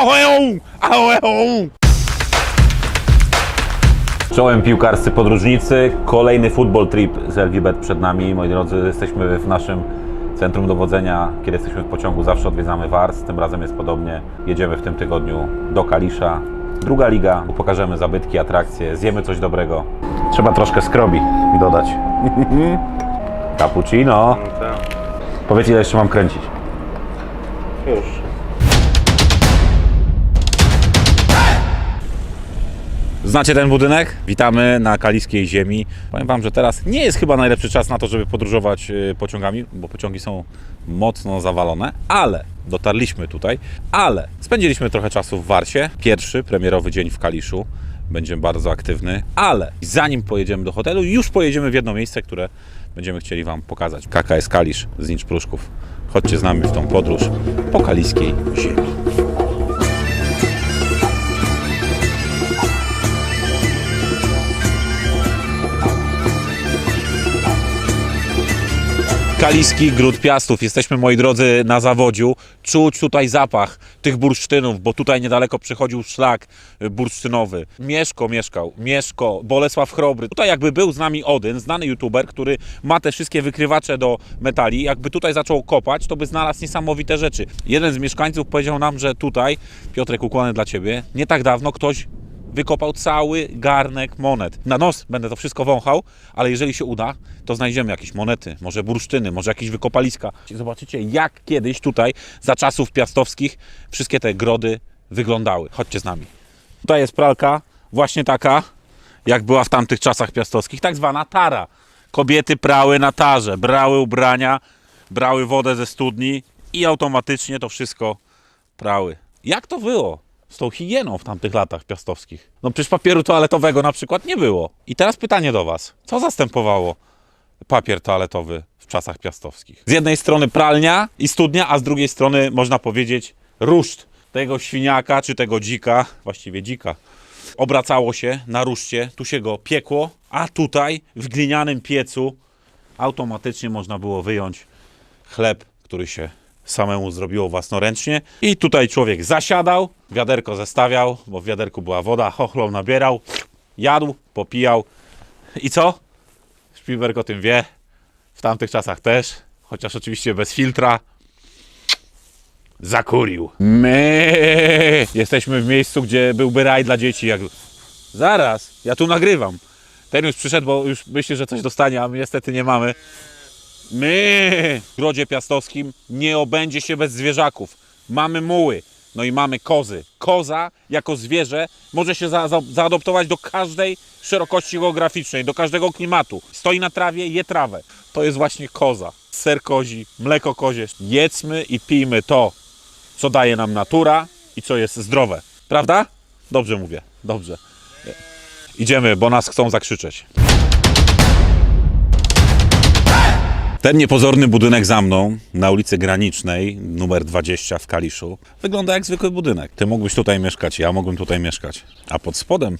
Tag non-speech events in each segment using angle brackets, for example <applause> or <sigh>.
Ahoeą! Ahoeą! Czołem piłkarscy podróżnicy, kolejny football trip z LGBet przed nami. Moi drodzy, jesteśmy w naszym centrum dowodzenia. Kiedy jesteśmy w pociągu, zawsze odwiedzamy Wars. Tym razem jest podobnie. Jedziemy w tym tygodniu do Kalisza. Druga liga, pokażemy zabytki, atrakcje, zjemy coś dobrego. Trzeba troszkę skrobi dodać. <laughs> Cappuccino. Powiedz, ile jeszcze mam kręcić. Już. Znacie ten budynek? Witamy na kaliskiej ziemi. Powiem Wam, że teraz nie jest chyba najlepszy czas na to, żeby podróżować y, pociągami, bo pociągi są mocno zawalone, ale dotarliśmy tutaj, ale spędziliśmy trochę czasu w Warsie. Pierwszy premierowy dzień w Kaliszu. Będzie bardzo aktywny, ale zanim pojedziemy do hotelu, już pojedziemy w jedno miejsce, które będziemy chcieli Wam pokazać. KKS Kalisz z Nicz Pruszków. Chodźcie z nami w tą podróż po kaliskiej ziemi. Kaliski Gród Piastów. Jesteśmy, moi drodzy, na zawodziu. Czuć tutaj zapach tych bursztynów, bo tutaj niedaleko przechodził szlak bursztynowy. Mieszko mieszkał, Mieszko, Bolesław Chrobry. Tutaj jakby był z nami Odyn, znany youtuber, który ma te wszystkie wykrywacze do metali. Jakby tutaj zaczął kopać, to by znalazł niesamowite rzeczy. Jeden z mieszkańców powiedział nam, że tutaj, Piotrek, ukłony dla Ciebie, nie tak dawno ktoś wykopał cały garnek monet. Na nos będę to wszystko wąchał, ale jeżeli się uda, to znajdziemy jakieś monety, może bursztyny, może jakieś wykopaliska. Zobaczycie, jak kiedyś tutaj, za czasów piastowskich, wszystkie te grody wyglądały. Chodźcie z nami. Tutaj jest pralka, właśnie taka, jak była w tamtych czasach piastowskich, tak zwana tara. Kobiety prały na tarze, brały ubrania, brały wodę ze studni i automatycznie to wszystko prały. Jak to było z tą higieną w tamtych latach piastowskich? No przecież papieru toaletowego na przykład nie było. I teraz pytanie do Was. Co zastępowało papier toaletowy w czasach piastowskich? Z jednej strony pralnia i studnia, a z drugiej strony można powiedzieć ruszt tego świniaka czy tego dzika, właściwie dzika. Obracało się na ruszcie, tu się go piekło, a tutaj w glinianym piecu automatycznie można było wyjąć chleb, który się samemu zrobiło własnoręcznie. I tutaj człowiek zasiadał, wiaderko zestawiał, bo w wiaderku była woda, chochlą nabierał, jadł, popijał. I co? Spielberg o tym wie. W tamtych czasach też, chociaż oczywiście bez filtra. Zakurił. My jesteśmy w miejscu, gdzie byłby raj dla dzieci. Jak... Zaraz, ja tu nagrywam. Ten już przyszedł, bo już myśli, że coś dostanie, a my niestety nie mamy. My w Grodzie Piastowskim nie obędzie się bez zwierzaków. Mamy muły, no i mamy kozy. Koza jako zwierzę może się za, za, zaadoptować do każdej szerokości geograficznej, do każdego klimatu. Stoi na trawie, je trawę. To jest właśnie koza. Ser kozi, mleko kozie. Jedzmy i pijmy to, co daje nam natura i co jest zdrowe. Prawda? Dobrze mówię, dobrze. Idziemy, bo nas chcą zakrzyczeć. Ten niepozorny budynek za mną, na ulicy Granicznej, numer 20 w Kaliszu, wygląda jak zwykły budynek. Ty mógłbyś tutaj mieszkać, ja mógłbym tutaj mieszkać. A pod spodem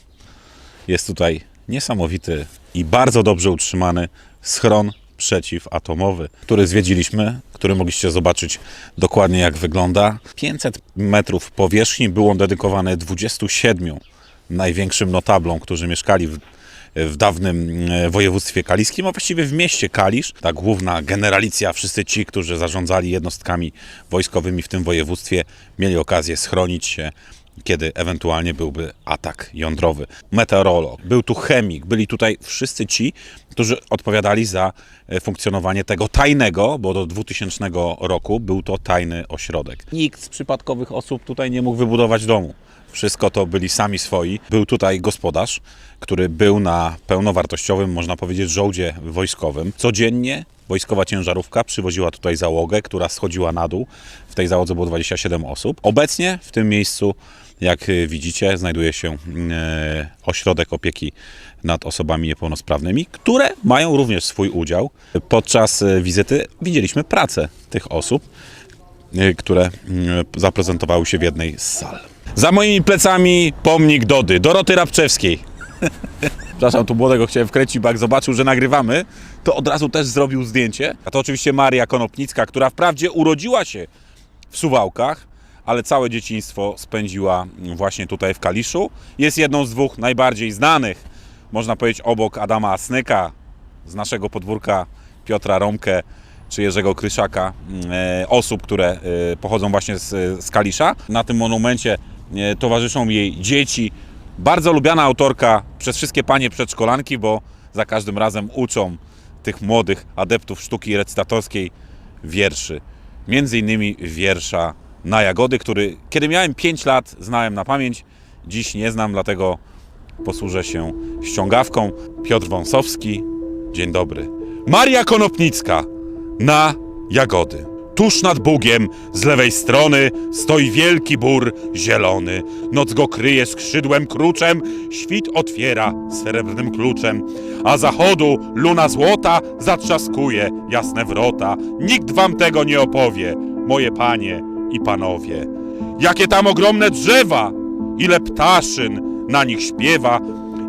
jest tutaj niesamowity i bardzo dobrze utrzymany schron przeciwatomowy, który zwiedziliśmy, który mogliście zobaczyć dokładnie jak wygląda. 500 metrów powierzchni było dedykowane 27 największym notablom, którzy mieszkali w w dawnym e, województwie kaliskim, a właściwie w mieście Kalisz. Ta główna generalicja, wszyscy ci, którzy zarządzali jednostkami wojskowymi w tym województwie, mieli okazję schronić się kiedy ewentualnie byłby atak jądrowy. Meteorolog, był tu chemik, byli tutaj wszyscy ci, którzy odpowiadali za e, funkcjonowanie tego tajnego, bo do 2000 roku był to tajny ośrodek. Nikt z przypadkowych osób tutaj nie mógł wybudować domu. Wszystko to byli sami swoi. Był tutaj gospodarz, który był na pełnowartościowym, można powiedzieć, żołdzie wojskowym. Codziennie wojskowa ciężarówka przywoziła tutaj załogę, która schodziła na dół. W tej załodze było 27 osób. Obecnie w tym miejscu, jak y, widzicie, znajduje się e, ośrodek opieki nad osobami niepełnosprawnymi, które mają również swój udział. Podczas e, wizyty widzieliśmy pracę tych osób, które zaprezentowały się w jednej z sal. Za moimi plecami pomnik Dody, Doroty Rabczewskiej. <laughs> Przepraszam, tu młodego chciałem wkręcić, bo jak zobaczył, że nagrywamy, to od razu też zrobił zdjęcie. A to oczywiście Maria Konopnicka, która wprawdzie urodziła się w Suwałkach, ale całe dzieciństwo spędziła właśnie tutaj w Kaliszu. Jest jedną z dwóch najbardziej znanych, można powiedzieć, obok Adama Asnyka z naszego podwórka Piotra Romkę czy Jerzego Kryszaka, e, osób, które e, pochodzą właśnie z, z Kalisza. Na tym monumencie e, towarzyszą jej dzieci. Bardzo lubiana autorka przez wszystkie panie przedszkolanki, bo za każdym razem uczą tych młodych adeptów sztuki recytatorskiej wierszy. Między innymi wiersza na Jagody, który kiedy miałem 5 lat znałem na pamięć, dziś nie znam, dlatego posłużę się ściągawką. Piotr Wąsowski, dzień dobry. Maria Konopnicka na Jagody. Tuż nad Bugiem, z lewej strony, stoi wielki bór zielony. Noc go kryje skrzydłem kruczem, świt otwiera srebrnym kluczem. A zachodu luna złota zatrzaskuje jasne wrota. Nikt wam tego nie opowie, moje panie i panowie. Jakie tam ogromne drzewa, ile ptaszyn na nich śpiewa,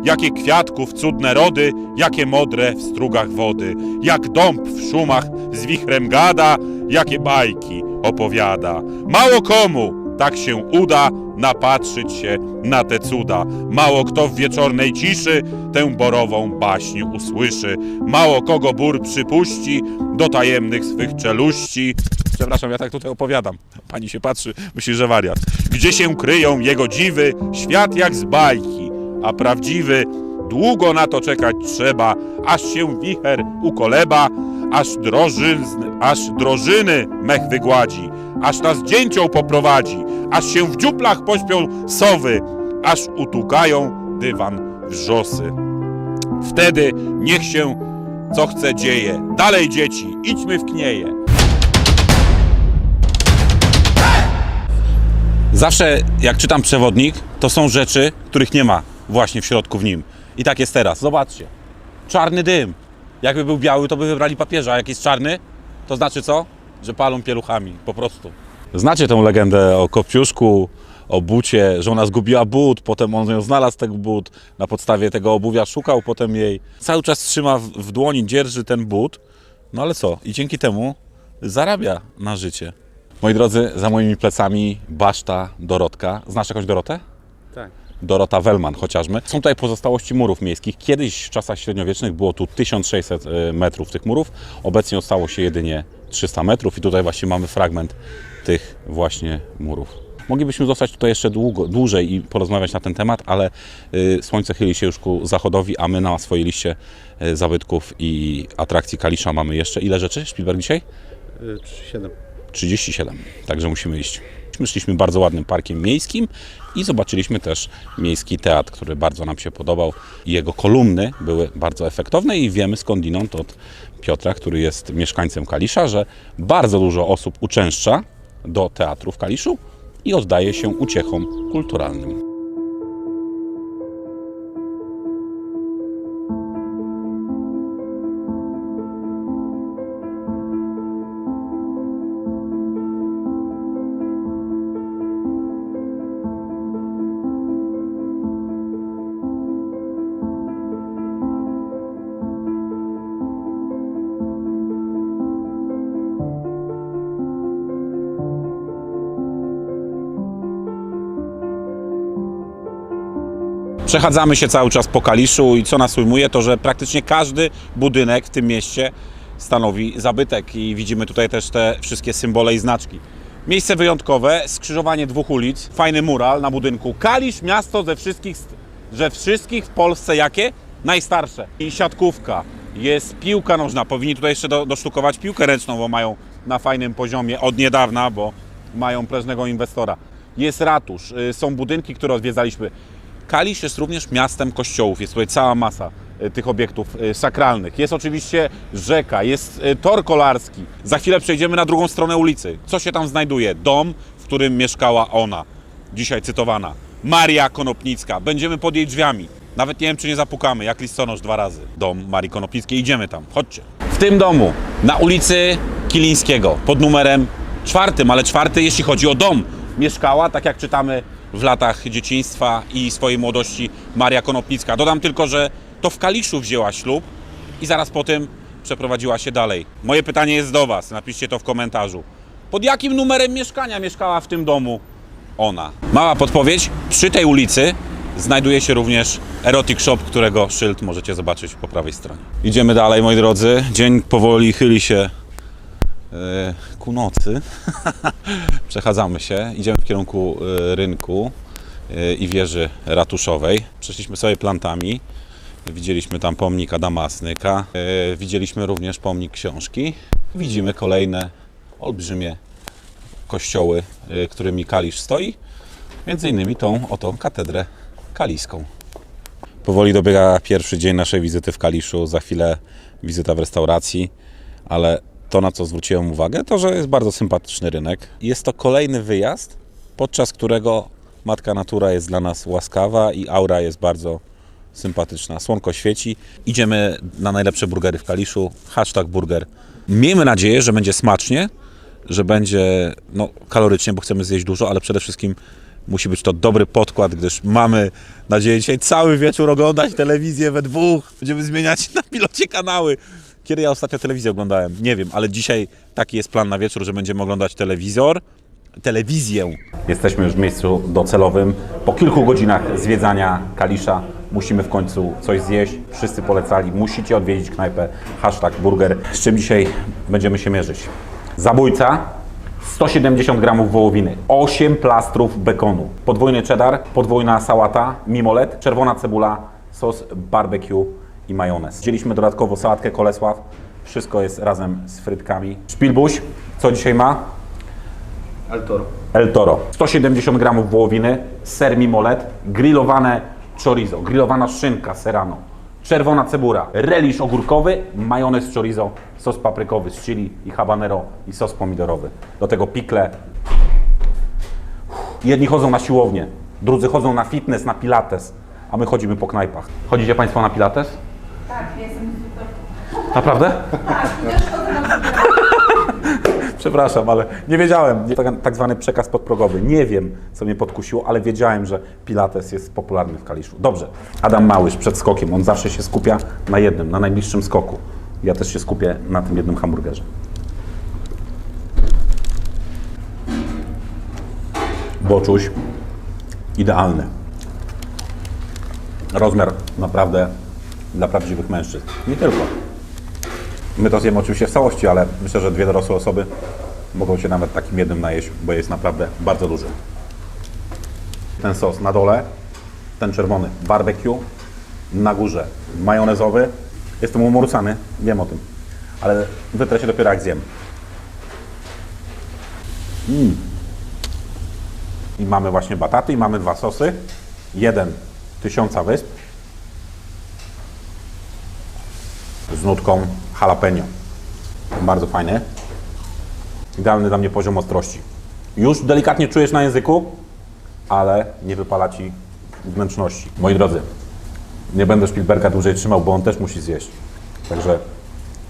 jakie kwiatków cudne rody, jakie modre w strugach wody, jak dąb w szumach z wichrem gada, jakie bajki opowiada. Mało komu tak się uda napatrzyć się na te cuda. Mało kto w wieczornej ciszy tę borową baśń usłyszy. Mało kogo bór przypuści do tajemnych swych czeluści. Przepraszam, ja tak tutaj opowiadam. Pani się patrzy, myśli, że wariat. Gdzie się kryją jego dziwy, świat jak z bajki, a prawdziwy długo na to czekać trzeba, aż się wicher ukoleba, aż, drożyzn, aż drożyny mech wygładzi, aż nas dzięcioł poprowadzi, aż się w dziuplach pośpią sowy, aż utukają dywan wrzosy. Wtedy niech się co chce dzieje. Dalej dzieci, idźmy w knieje. Zawsze jak czytam przewodnik, to są rzeczy, których nie ma właśnie w środku w nim. I tak jest teraz. Zobaczcie. Czarny dym. Jakby był biały, to by wybrali papieża, a jak jest czarny, to znaczy co? Że palą pieluchami, po prostu. Znacie tę legendę o Kopciuszku, o bucie, że ona zgubiła but, potem on ją znalazł, ten but, na podstawie tego obuwia szukał potem jej. Cały czas trzyma w, w dłoni, dzierży ten but, no ale co? I dzięki temu zarabia na życie. Moi drodzy, za moimi plecami baszta Dorotka. Znasz jakąś Dorotę? Tak. Dorota Wellman chociażby. Są tutaj pozostałości murów miejskich. Kiedyś w czasach średniowiecznych było tu 1600 e, metrów tych murów. Obecnie ostatło się jedynie 300 metrów i tutaj właśnie mamy fragment tych właśnie murów. Moglibyśmy zostać tutaj jeszcze długo, dłużej i porozmawiać na ten temat, ale y, słońce chyli się już ku zachodowi, a my na swojej liście y, zabytków i atrakcji Kalisza mamy jeszcze ile rzeczy, Spielberg, dzisiaj? 7. 37, także musimy iść. My szliśmy bardzo ładnym parkiem miejskim i zobaczyliśmy też miejski teatr, który bardzo nam się podobał jego kolumny były bardzo efektowne i wiemy skądinąd od Piotra, który jest mieszkańcem Kalisza, że bardzo dużo osób uczęszcza do teatru w Kaliszu i oddaje się uciechom kulturalnym. Przechadzamy się cały czas po Kaliszu i co nas ujmuje, to że praktycznie każdy budynek w tym mieście stanowi zabytek i widzimy tutaj też te wszystkie symbole i znaczki. Miejsce wyjątkowe, skrzyżowanie dwóch ulic, fajny mural na budynku. Kalisz, miasto ze wszystkich, że wszystkich w Polsce jakie? Najstarsze. I siatkówka, jest piłka nożna. Powinni tutaj jeszcze do, dosztukować piłkę ręczną, bo mają na fajnym poziomie od niedawna, bo mają prężnego inwestora. Jest ratusz, y, są budynki, które odwiedzaliśmy. Kalisz jest również miastem kościołów. Jest tutaj cała masa y, tych obiektów y, sakralnych. Jest oczywiście rzeka, jest y, tor kolarski. Za chwilę przejdziemy na drugą stronę ulicy. Co się tam znajduje? Dom, w którym mieszkała ona, dzisiaj cytowana. Maria Konopnicka. Będziemy pod jej drzwiami. Nawet nie wiem, czy nie zapukamy, jak listonosz dwa razy. Dom Marii Konopnickiej. Idziemy tam. Chodźcie. W tym domu, na ulicy Kilińskiego, pod numerem czwartym, ale czwarty, jeśli chodzi o dom, mieszkała, tak jak czytamy w latach dzieciństwa i swojej młodości, Maria Konopnicka. Dodam tylko, że to w Kaliszu wzięła ślub i zaraz po tym przeprowadziła się dalej. Moje pytanie jest do Was, napiszcie to w komentarzu. Pod jakim numerem mieszkania mieszkała w tym domu ona. Mała podpowiedź, przy tej ulicy znajduje się również Erotic Shop, którego szyld możecie zobaczyć po prawej stronie. Idziemy dalej, moi drodzy. Dzień powoli chyli się ku nocy. <laughs> Przechadzamy się, idziemy w kierunku e, rynku e, i wieży ratuszowej. Przeszliśmy sobie plantami. Widzieliśmy tam pomnik Adama Asnyka. E, Widzieliśmy również pomnik książki. Widzimy kolejne olbrzymie kościoły, którymi Kalisz stoi. Między innymi tą oto katedrę kaliską. Powoli dobiega pierwszy dzień naszej wizyty w Kaliszu. Za chwilę wizyta w restauracji, ale to, na co zwróciłem uwagę, to, że jest bardzo sympatyczny rynek. Jest to kolejny wyjazd, podczas którego Matka Natura jest dla nas łaskawa i aura jest bardzo sympatyczna. Słonko świeci. Idziemy na najlepsze burgery w Kaliszu. Hashtag burger. Miejmy nadzieję, że będzie smacznie, że będzie no, kalorycznie, bo chcemy zjeść dużo, ale przede wszystkim musi być to dobry podkład, gdyż mamy nadzieję dzisiaj cały wieczór oglądać telewizję we dwóch. Będziemy zmieniać na pilocie kanały. Kiedy ja ostatnio telewizję oglądałem? Nie wiem, ale dzisiaj taki jest plan na wieczór, że będziemy oglądać telewizor, telewizję. Jesteśmy już w miejscu docelowym. Po kilku godzinach zwiedzania Kalisza musimy w końcu coś zjeść. Wszyscy polecali, musicie odwiedzić knajpę hashtag burger. Z czym dzisiaj będziemy się mierzyć? Zabójca, 170 gramów wołowiny, 8 plastrów bekonu, podwójny cheddar, podwójna sałata, mimolet, czerwona cebula, sos barbecue i majonez. Wzięliśmy dodatkowo sałatkę kolesław. Wszystko jest razem z frytkami. Szpilbuś, co dzisiaj ma? El Toro. El Toro. 170 gramów wołowiny, ser mimolet, grillowane chorizo, grillowana szynka serrano, czerwona cebura, relisz ogórkowy, majonez chorizo, sos paprykowy z chili i habanero i sos pomidorowy. Do tego pikle. Jedni chodzą na siłownię, drudzy chodzą na fitness, na pilates, a my chodzimy po knajpach. Chodzicie Państwo na pilates? Tak, ja jestem instruktorką. Naprawdę? <laughs> Przepraszam, ale nie wiedziałem. Tak, tak zwany przekaz podprogowy. Nie wiem, co mnie podkusiło, ale wiedziałem, że Pilates jest popularny w Kaliszu. Dobrze. Adam Małysz przed skokiem. On zawsze się skupia na jednym, na najbliższym skoku. Ja też się skupię na tym jednym hamburgerze. Boczuś idealny. Rozmiar naprawdę dla prawdziwych mężczyzn. Nie tylko. My to zjemy oczywiście w całości, ale myślę, że dwie dorosłe osoby mogą się nawet takim jednym najeść, bo jest naprawdę bardzo duży. Ten sos na dole, ten czerwony barbecue, na górze majonezowy. Jestem umorusany, wiem o tym, ale wytrę się dopiero jak zjem. Mm. I mamy właśnie bataty i mamy dwa sosy. Jeden tysiąca wysp, z nutką jalapeno. Bardzo fajny. Idealny dla mnie poziom ostrości. Już delikatnie czujesz na języku, ale nie wypala ci wnętrzności. Moi drodzy, nie będę Spielberga dłużej trzymał, bo on też musi zjeść. Także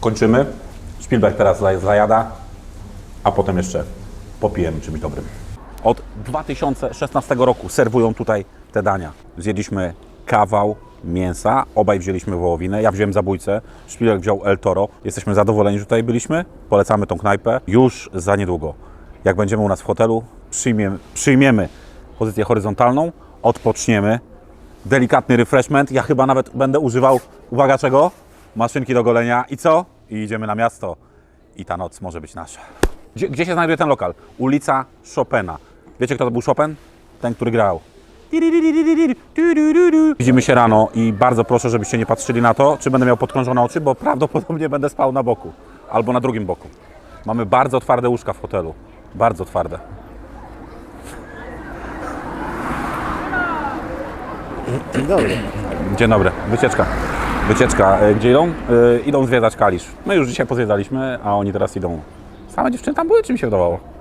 kończymy. Spielberg teraz za- zajada, a potem jeszcze popijemy czymś dobrym. Od 2016 roku serwują tutaj te dania. Zjedliśmy kawał mięsa, obaj wzięliśmy wołowinę, ja wziąłem zabójcę, Szpilek wziął El Toro. Jesteśmy zadowoleni, że tutaj byliśmy, polecamy tą knajpę. Już za niedługo, jak będziemy u nas w hotelu, przyjmiemy, przyjmiemy pozycję horyzontalną, odpoczniemy, delikatny refreshment, ja chyba nawet będę używał, uwaga czego? Maszynki do golenia i co? I idziemy na miasto i ta noc może być nasza. Gdzie, gdzie się znajduje ten lokal? Ulica Chopina. Wiecie, kto to był Chopin? Ten, który grał. Widzimy się rano i bardzo proszę, żebyście nie patrzyli na to, czy będę miał podkrążone oczy, bo prawdopodobnie będę spał na boku albo na drugim boku. Mamy bardzo twarde łóżka w hotelu. Bardzo twarde. Dzień dobry. Dzień dobry. Wycieczka. Wycieczka. E, Gdzie idą? E, Idą zwiedzać Kalisz. My już dzisiaj pozwiedzaliśmy, a oni teraz idą. Same dziewczyny tam były, czy mi się wydawało?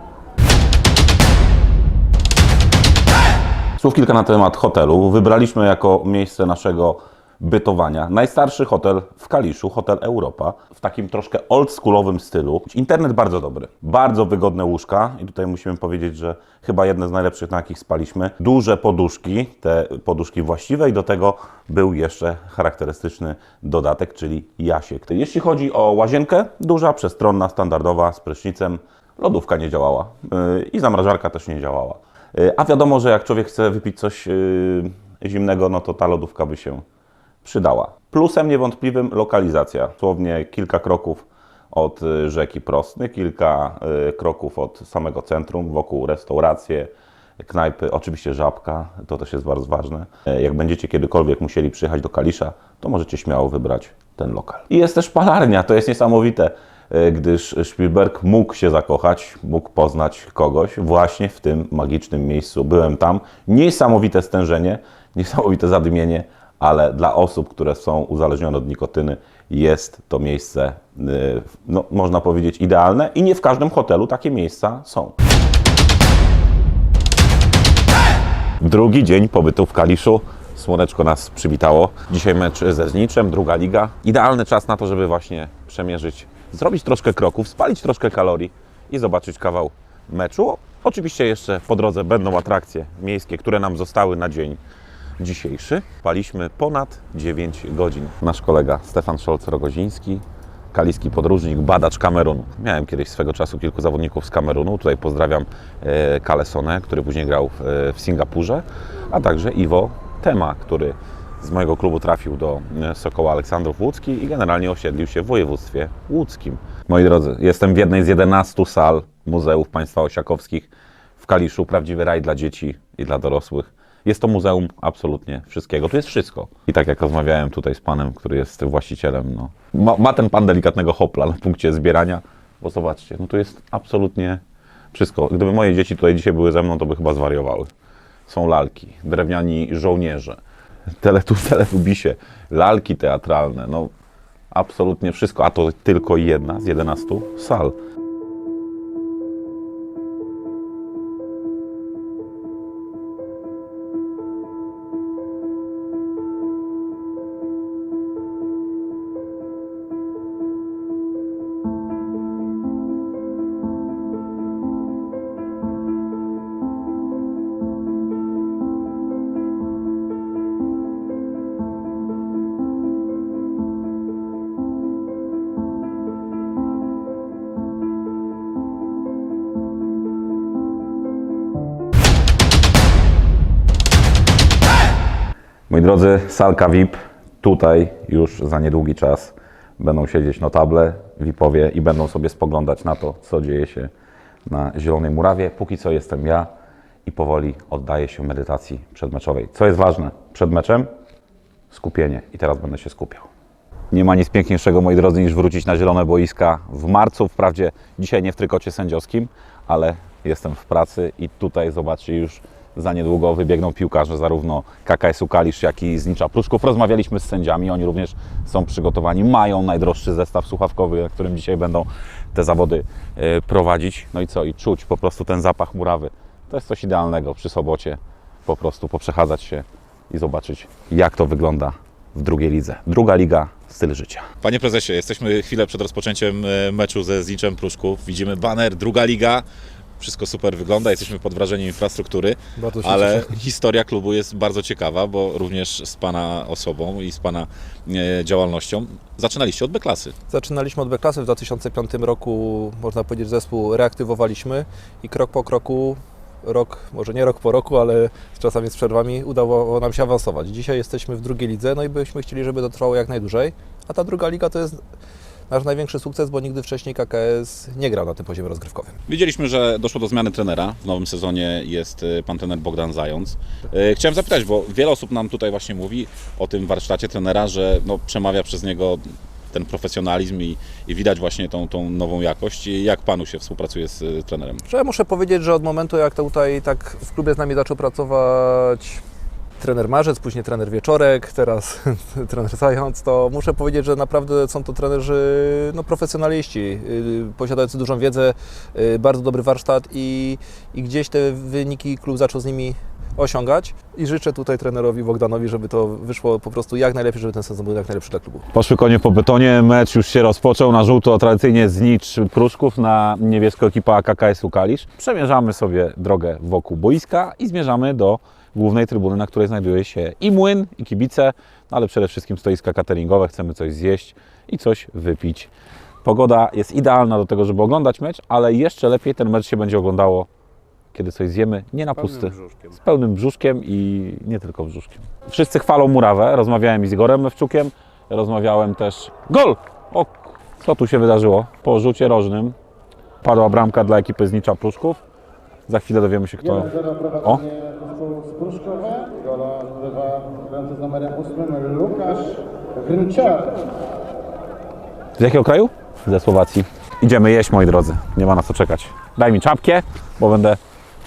Słów kilka na temat hotelu. Wybraliśmy jako miejsce naszego bytowania najstarszy hotel w Kaliszu, Hotel Europa, w takim troszkę oldschoolowym stylu. Internet bardzo dobry, bardzo wygodne łóżka i tutaj musimy powiedzieć, że chyba jedne z najlepszych, na jakich spaliśmy. Duże poduszki, te poduszki właściwe i do tego był jeszcze charakterystyczny dodatek, czyli jasiek. Jeśli chodzi o łazienkę, duża, przestronna, standardowa, z prysznicem, lodówka nie działała yy, i zamrażarka też nie działała. Y, A wiadomo, że jak człowiek chce wypić coś y, zimnego, no to ta lodówka by się przydała. Plusem niewątpliwym lokalizacja. Dosłownie kilka kroków od y, rzeki Prostny, kilka kroków od samego centrum, wokół restauracje, knajpy, oczywiście żabka, to też jest bardzo ważne. Jak będziecie kiedykolwiek musieli przyjechać do Kalisza, to możecie śmiało wybrać ten lokal. I jest też palarnia, to jest niesamowite, gdyż Spielberg mógł się zakochać, mógł poznać kogoś właśnie w tym magicznym miejscu. Byłem tam, niesamowite stężenie, niesamowite zadymienie, ale dla osób, które są uzależnione od nikotyny, jest to miejsce, y, no, można powiedzieć, idealne i nie w każdym hotelu takie miejsca są. Drugi dzień pobytu w Kaliszu. Słoneczko nas przywitało. Dzisiaj mecz ze Zniczem, druga liga. Idealny czas na to, żeby właśnie przemierzyć, zrobić troszkę kroków, spalić troszkę kalorii i zobaczyć kawał meczu. Oczywiście jeszcze po drodze będą atrakcje miejskie, które nam zostały na dzień dzisiejszy. Paliśmy ponad 9 godzin. Nasz kolega Stefan Szolc-Rogoziński, kaliski podróżnik, badacz Kamerunu. Miałem kiedyś swego czasu kilku zawodników z Kamerunu. Tutaj pozdrawiam e, Kalesone, który później grał e, w Singapurze, a także Iwo Tema, który z mojego klubu trafił do e, Sokoła Aleksandrów Łódzki i generalnie osiedlił się w województwie łódzkim. Moi drodzy, jestem w jednej z 11 sal muzeów państwa osiakowskich w Kaliszu. Prawdziwy raj dla dzieci i dla dorosłych. Jest to muzeum absolutnie wszystkiego. Tu jest wszystko. I tak jak rozmawiałem tutaj z panem, który jest właścicielem, no, ma, ma ten pan delikatnego hopla na punkcie zbierania, bo zobaczcie, no tu jest absolutnie wszystko. Gdyby moje dzieci tutaj dzisiaj były ze mną, to by chyba zwariowały. Są lalki, drewniani żołnierze, teletu, teletubisie, lalki teatralne, no absolutnie wszystko, a to tylko jedna z 11 sal. Moi drodzy, salka VIP, tutaj już za niedługi czas będą siedzieć notable, VIPowie i będą sobie spoglądać na to, co dzieje się na Zielonej Murawie. Póki co jestem ja i powoli oddaję się medytacji przedmeczowej. Co jest ważne przed meczem? Skupienie. I teraz będę się skupiał. Nie ma nic piękniejszego, moi drodzy, niż wrócić na zielone boiska w marcu. Wprawdzie dzisiaj nie w trykocie sędziowskim, ale jestem w pracy i tutaj zobaczcie już za niedługo wybiegną piłkarze zarówno KKS-u Kalisz, jak i Znicza Pruszków. Rozmawialiśmy z sędziami, oni również są przygotowani, mają najdroższy zestaw słuchawkowy, na którym dzisiaj będą te zawody e, prowadzić. No i co? I czuć po prostu ten zapach murawy. To jest coś idealnego przy sobocie. Po prostu poprzechadzać się i zobaczyć, jak to wygląda w drugiej lidze. Druga liga, styl życia. Panie prezesie, jesteśmy chwilę przed rozpoczęciem e, meczu ze Zniczem Pruszków. Widzimy baner, druga liga. Wszystko super wygląda, jesteśmy pod wrażeniem infrastruktury, ale cieszę. historia klubu jest bardzo ciekawa, bo również z Pana osobą i z Pana e, działalnością zaczynaliście od B-klasy. Zaczynaliśmy od B-klasy w 2005 roku, można powiedzieć, zespół reaktywowaliśmy i krok po kroku, rok, może nie rok po roku, ale z czasami z przerwami udało nam się awansować. Dzisiaj jesteśmy w drugiej lidze, no i byśmy chcieli, żeby to trwało jak najdłużej, a ta druga liga to jest nasz największy sukces, bo nigdy wcześniej KKS nie grał na tym poziomie rozgrywkowym. Widzieliśmy, że doszło do zmiany trenera. W nowym sezonie jest e, pan trener Bogdan Zając. E, Chciałem zapytać, bo wiele osób nam tutaj właśnie mówi o tym warsztacie trenera, że no, przemawia przez niego ten profesjonalizm i, i widać właśnie tą, tą nową jakość. I Jak panu się współpracuje z e, trenerem? Ja muszę powiedzieć, że od momentu jak tutaj tak w klubie z nami zaczął pracować trener Marzec, później trener Wieczorek, teraz <laughs> trener Zając, to muszę powiedzieć, że naprawdę są to trenerzy no, profesjonaliści, yy, posiadający dużą wiedzę, yy, bardzo dobry warsztat i, i gdzieś te wyniki klub zaczął z nimi osiągać i życzę tutaj trenerowi Bogdanowi, żeby to wyszło po prostu jak najlepiej, żeby ten sezon był jak najlepszy dla klubu. Poszły konie po betonie, mecz już się rozpoczął. Na żółto tradycyjnie Znicz Pruszków, na niebiesko ekipa KKS-u Kalisz. Przemierzamy sobie drogę wokół boiska i zmierzamy do głównej trybuny, na której znajduje się i młyn, i kibice, no ale przede wszystkim stoiska cateringowe. Chcemy coś zjeść i coś wypić. Pogoda jest idealna do tego, żeby oglądać mecz, ale jeszcze lepiej ten mecz się będzie oglądało kiedy coś zjemy, nie na pusty. brzuszkiem. Z pełnym brzuszkiem i nie tylko brzuszkiem. Wszyscy chwalą murawę. Rozmawiałem i z Igorem Mewczukiem, rozmawiałem też... Gol! O, co tu się wydarzyło? Po rzucie rożnym padła bramka dla ekipy z Nicza Pruszków. Za chwilę dowiemy się kto... O! z Pruszkowa. Gola zdobywa grający z numerem 8 Łukasz Grymciar. Z jakiego kraju? Ze Słowacji. Idziemy jeść, moi drodzy. Nie ma na co czekać. Daj mi czapkę, bo będę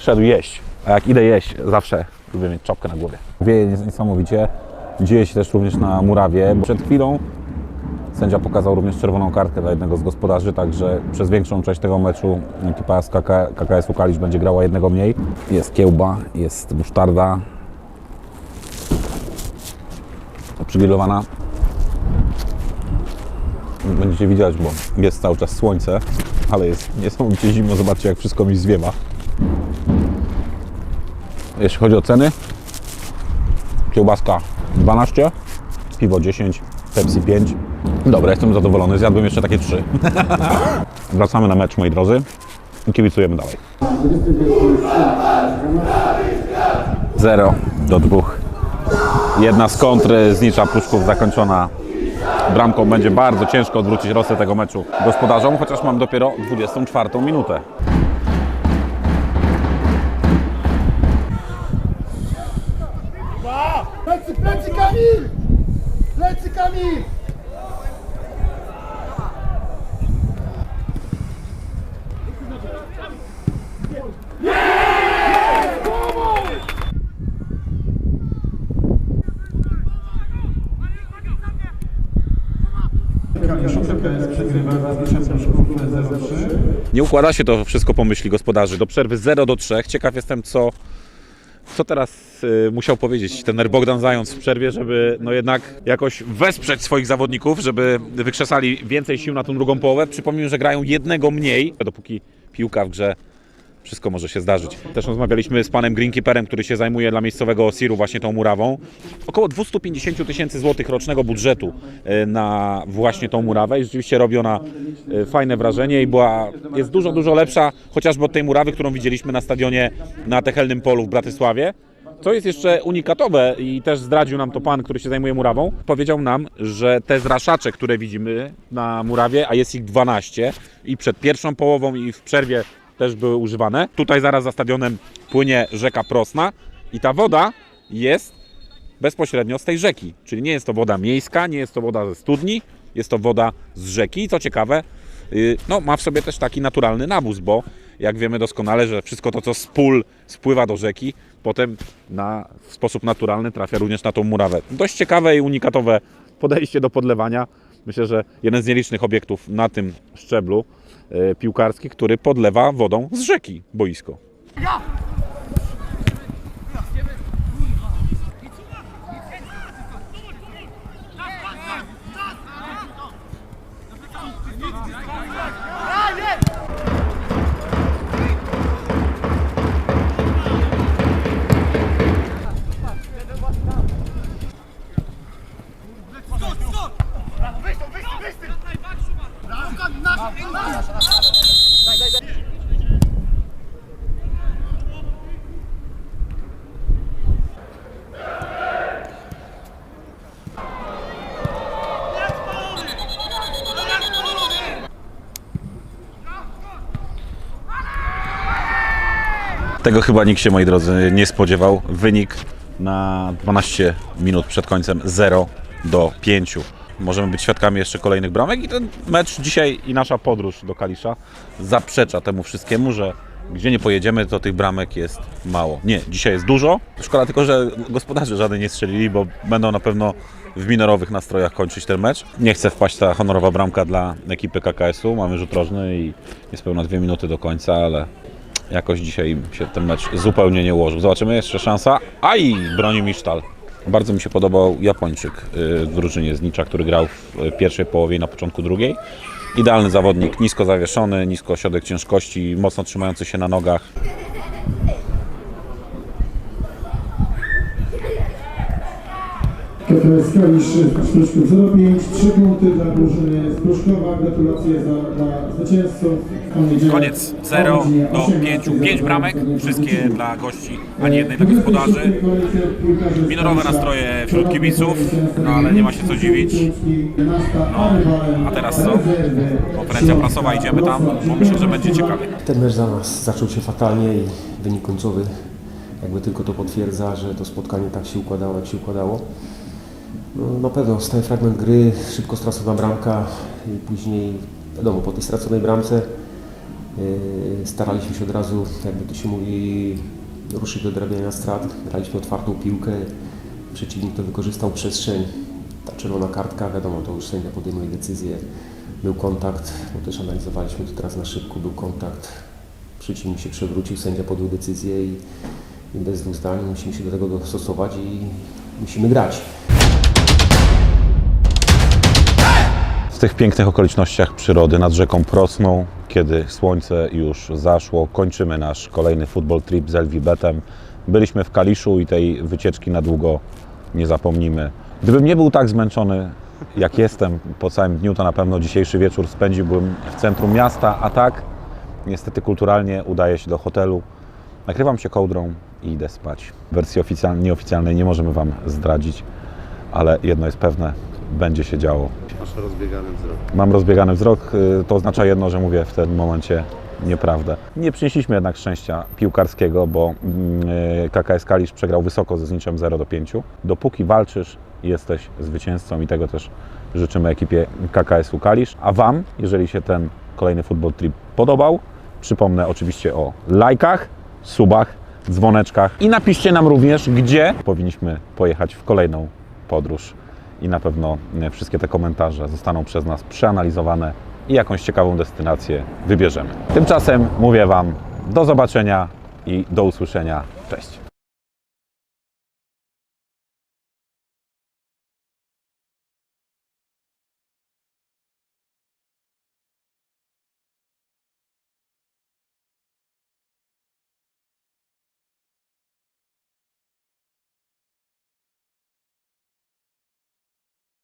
szedł jeść. A jak idę jeść, zawsze lubię mieć czapkę na głowie. Wieje nies- niesamowicie. Dzieje się też również na murawie. Przed chwilą sędzia pokazał również czerwoną kartkę dla jednego z gospodarzy, także przez większą część tego meczu ekipa z KK, KKS-u Kalisz będzie grała jednego mniej. Jest kiełba, jest musztarda. Przygrillowana będziecie widzieć, bo jest cały czas słońce, ale jest niesamowicie zimno. Zobaczcie, jak wszystko mi zwiewa. Jeśli chodzi o ceny, kiełbaska 12, piwo 10, Pepsi 5. Dobra, jestem zadowolony. Zjadłem jeszcze takie trzy. <laughs> Wracamy na mecz, moi drodzy. I kibicujemy dalej. 0 do 2. Jedna z kontry z Nicza Pruszków zakończona bramką będzie bardzo ciężko odwrócić losy tego meczu gospodarzom, chociaż mam dopiero 24 minutę. Nie układa się to wszystko po myśli gospodarzy. Do przerwy 0 do 3. Ciekaw jestem, co, co teraz y, musiał powiedzieć ten Bogdan Zając w przerwie, żeby no jednak jakoś wesprzeć swoich zawodników, żeby wykrzesali więcej sił na tą drugą połowę. Przypomnę, że grają jednego mniej, dopóki piłka w grze wszystko może się zdarzyć. Też rozmawialiśmy z panem Greenkeeperem, który się zajmuje dla miejscowego Osiru właśnie tą murawą. Około 250 tysięcy złotych rocznego budżetu e, na właśnie tą murawę i rzeczywiście robi ona e, fajne wrażenie i była, jest dużo, dużo lepsza chociażby od tej murawy, którą widzieliśmy na stadionie na Techelnym Polu w Bratysławie. Co jest jeszcze unikatowe i też zdradził nam to pan, który się zajmuje murawą, powiedział nam, że te zraszacze, które widzimy na murawie, a jest ich 12 i przed pierwszą połową i w przerwie też były używane. Tutaj zaraz za stadionem płynie rzeka Prosna i ta woda jest bezpośrednio z tej rzeki. Czyli nie jest to woda miejska, nie jest to woda ze studni, jest to woda z rzeki. I co ciekawe, yy, no, ma w sobie też taki naturalny nawóz, bo jak wiemy doskonale, że wszystko to, co z pól spływa do rzeki, potem na, w sposób naturalny trafia również na tą murawę. Dość ciekawe i unikatowe podejście do podlewania. Myślę, że jeden z nielicznych obiektów na tym szczeblu piłkarski, który podlewa wodą z rzeki boisko. Tego chyba nikt się, moi drodzy, nie spodziewał. Wynik na 12 minut przed końcem 0 do 5. Możemy być świadkami jeszcze kolejnych bramek i ten mecz dzisiaj i nasza podróż do Kalisza zaprzecza temu wszystkiemu, że gdzie nie pojedziemy, to tych bramek jest mało. Nie, dzisiaj jest dużo. Szkoda tylko, że gospodarze żadnej nie strzelili, bo będą na pewno w minorowych nastrojach kończyć ten mecz. Nie chce wpaść ta honorowa bramka dla ekipy KKS-u. Mamy rzut rożny i niespełna dwie minuty do końca, ale jakoś dzisiaj się ten mecz zupełnie nie ułożył. Zobaczymy, jeszcze szansa. Aj, broni Misztal. Bardzo mi się podobał Japończyk y, w drużynie z Nicza, który grał w y, pierwszej połowie i na początku drugiej. Idealny zawodnik, nisko zawieszony, nisko środek ciężkości, mocno trzymający się na nogach. KKS Kalisz z Pruszków 05, 3 punkty dla drużyny z Pruszkowa. Gratulacje za, dla zwycięzców. Koniec 0 do 5. 5 bramek, wszystkie dla gości, ani jednej dla gospodarzy. Minorowe nastroje wśród kibiców, no ale nie ma się co dziwić. No, a teraz co? Konferencja prasowa, idziemy tam, bo myślę, że będzie ciekawie. Ten mecz za nas zaczął się fatalnie i wynik końcowy jakby tylko to potwierdza, że to spotkanie tak się układało, jak się układało. No, na pewno stały fragment gry, szybko stracona bramka i później, wiadomo, po tej straconej bramce staraliśmy się od razu, jakby to się mówi, ruszyć do odrabiania strat. Graliśmy otwartą piłkę, przeciwnik to wykorzystał przestrzeń. Ta czerwona kartka, wiadomo, to już sędzia podejmuje decyzję. Był kontakt, bo też analizowaliśmy to teraz na szybko, był kontakt. Przeciwnik się przewrócił, sędzia podjął decyzję i, i bez dwóch zdań musimy się do tego dostosować i musimy grać. Tych pięknych okolicznościach przyrody nad rzeką Prosną, kiedy słońce już zaszło, kończymy nasz kolejny football trip z Elwibetem. Byliśmy w Kaliszu i tej wycieczki na długo nie zapomnimy. Gdybym nie był tak zmęczony, jak jestem po całym dniu, to na pewno dzisiejszy wieczór spędziłbym w centrum miasta, a tak niestety kulturalnie udaję się do hotelu, nakrywam się kołdrą i idę spać. Wersji oficjalnej, nieoficjalnej nie możemy Wam zdradzić, ale jedno jest pewne, będzie się działo. Masz rozbiegany wzrok. Mam rozbiegany wzrok, y, to oznacza jedno, że mówię w tym momencie nieprawdę. Nie przynieśliśmy jednak szczęścia piłkarskiego, bo mm, y, KKS Kalisz przegrał wysoko ze zniczem 0 do 5. Dopóki walczysz, jesteś zwycięzcą i tego też życzymy ekipie KKS-u Kalisz. A Wam, jeżeli się ten kolejny football trip podobał, przypomnę oczywiście o lajkach, subach, dzwoneczkach i napiszcie nam również, gdzie powinniśmy pojechać w kolejną podróż i na pewno e, wszystkie te komentarze zostaną przez nas przeanalizowane i jakąś ciekawą destynację wybierzemy. Tymczasem mówię Wam do zobaczenia i do usłyszenia. Cześć.